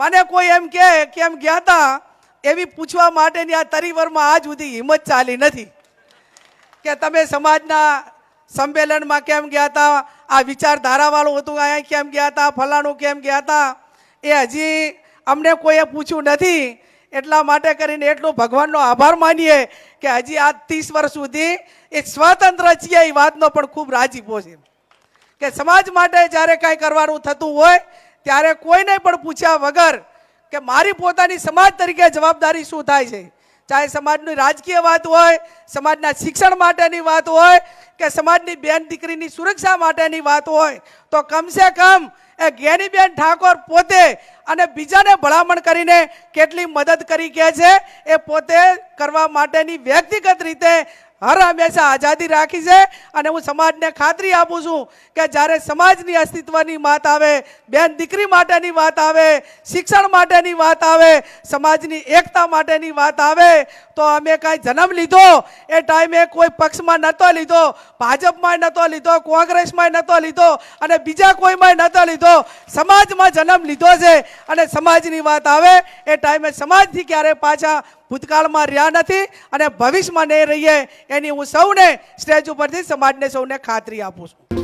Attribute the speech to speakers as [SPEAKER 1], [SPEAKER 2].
[SPEAKER 1] મને કોઈ એમ કે કેમ ગયા હતા એવી પૂછવા માટેની આ તરીવરમાં આજ સુધી હિંમત ચાલી નથી. કે તમે સમાજના સંમેલનમાં કેમ ગયા હતા આ વિચારધારાવાળું હતું અહીંયા કેમ ગયા હતા ફલાણું કેમ ગયા હતા એ હજી અમને કોઈએ પૂછ્યું નથી. એટલા માટે કરીને એટલો ભગવાનનો આભાર માનીએ કે હજી આ ત્રીસ વર્ષ સુધી એ સ્વતંત્ર છીએ, એ વાતનો પણ ખૂબ રાજીપો છે કે સમાજ માટે જ્યારે કાંઈ કરવાનું થતું હોય ત્યારે કોઈને પણ પૂછ્યા વગર કે મારી પોતાની સમાજ તરીકે જવાબદારી શું થાય છે? ચાહે સમાજની રાજકીય વાત હોય, સમાજના શિક્ષણ માટેની વાત હોય, કે સમાજની બેન દીકરીની સુરક્ષા માટેની વાત હોય, તો કમસે કમ એ જ્ઞાનીબેન ઠાકોર પોતે અને બીજાને ભલામણ કરીને કેટલી મદદ કરી કે છે એ પોતે કરવા માટેની વ્યક્તિગત રીતે હર હંમેશા આઝાદી રાખી છે અને હું સમાજને ખાતરી આપું છું કે જ્યારે સમાજની અસ્તિત્વની વાત આવે, બેન દીકરી માટેની વાત આવે, શિક્ષણ માટેની વાત આવે, સમાજની એકતા માટેની વાત આવે, તો અમે કાંઈ જન્મ લીધો, એ ટાઈમે કોઈ પક્ષમાં નહોતો લીધો, ભાજપમાં નહોતો લીધો, કોંગ્રેસમાં નહોતો લીધો અને બીજા કોઈમાં નહોતો લીધો. સમાજમાં જન્મ લીધો છે અને સમાજની વાત આવે, એ ટાઈમે સમાજથી ક્યારે પાછા ભૂતકાળમાં રહ્યા નથી અને ભવિષ્યમાં નહીં રહીએ, એની હું સૌને સ્ટેજ ઉપરથી સમાજને સૌને ખાતરી આપું છું.